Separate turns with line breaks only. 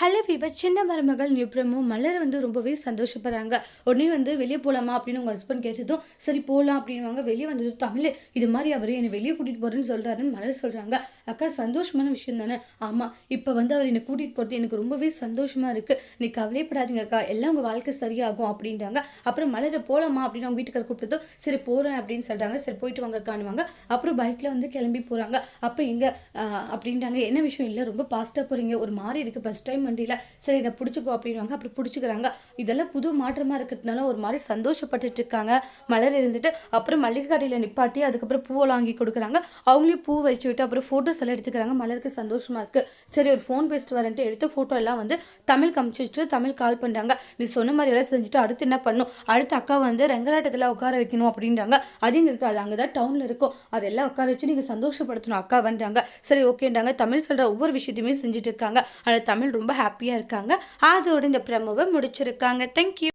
Hello விவ சின்ன மருமகள் நியூப்ரமும் மலர் வந்து ரொம்பவே சந்தோஷப்படுறாங்க. உடனே வந்து வெளியே போகலாமா அப்படின்னு உங்கள் ஹஸ்பண்ட் கேட்டதும் சரி போகலாம் அப்படின்வாங்க வெளியே வந்தது தமிழ் இது மாதிரி அவர் என்னை வெளியே கூட்டிகிட்டு போகிறேன்னு சொல்கிறாருன்னு மலர் சொல்கிறாங்க அக்கா சந்தோஷமான விஷயம் தானே? ஆமாம் இப்போ வந்து அவர் என்னை கூட்டிகிட்டு போகிறது எனக்கு ரொம்பவே சந்தோஷமாக இருக்குது நீ கவலைப்படாதீங்க அக்கா. எல்லாம் உங்கள் வாழ்க்கை சரியாகும் அப்படின்றாங்க. அப்புறம் மலரை போகலாமா அப்படின்னு அவங்க வீட்டுக்கார கூப்பிட்டதும் சரி போகிறேன் அப்படின்னு சொல்கிறாங்க சரி போயிட்டு வாங்க காணுவாங்க அப்புறம் பைக்கில் வந்து கிளம்பி போகிறாங்க அப்போ இங்கே அப்படின்றாங்க. என்ன விஷயம்? இல்லை ரொம்ப ஃபாஸ்ட்டாக போகிறீங்க ஒரு மாதிரி இருக்குது ஃபஸ்ட் டைம் வண்டியில் சரி இதை பிடிச்சிக்கோ அப்படின்வாங்க அப்படி பிடிச்சிக்கிறாங்க. இதெல்லாம் புது மாற்றமாக இருக்கிறதுனால ஒரு மாதிரி சந்தோஷப்பட்டுட்டு இருக்காங்க. மலர் இருந்துட்டு அப்புறம் மல்லிகை கடையில் நிப்பாட்டி அதுக்கப்புறம் பூவெல்லாம் வாங்கி கொடுக்குறாங்க. அவங்களையும் பூ வச்சு விட்டு அப்புறம் ஃபோட்டோஸ் எல்லாம் எடுத்துக்கிறாங்க. மலருக்கு சந்தோஷமாக இருக்குது சரி ஒரு ஃபோன் பேசிட்டு வரேன்ட்டு எடுத்து ஃபோட்டோ எல்லாம் வந்து தமிழ் கமிச்சு வச்சுட்டு தமிழ் கால் பண்ணுறாங்க நீ சொன்ன மாதிரி எல்லாம் செஞ்சுட்டு அடுத்து என்ன பண்ணணும் அடுத்து அக்கா வந்து ரங்கராட்டத்தில் உட்கார வைக்கணும் அப்படின்றாங்க. அது இங்கே இருக்குது அது அங்கே தான் டவுனில் இருக்கும். அதெல்லாம் உட்கார வச்சு நீங்கள் சந்தோஷப்படுத்தணும் அக்கா வந்துட்டாங்க சரி ஓகேன்றாங்க. தமிழ் சொல்கிற ஒவ்வொரு விஷயத்தையுமே செஞ்சுட்டு இருக்காங்க. ஆனால் தமிழ் ரொம்ப ஹாப்பியாக இருக்காங்க. அதோட இந்த ப்ரமோவை முடிச்சிருக்காங்க. தேங்க்யூ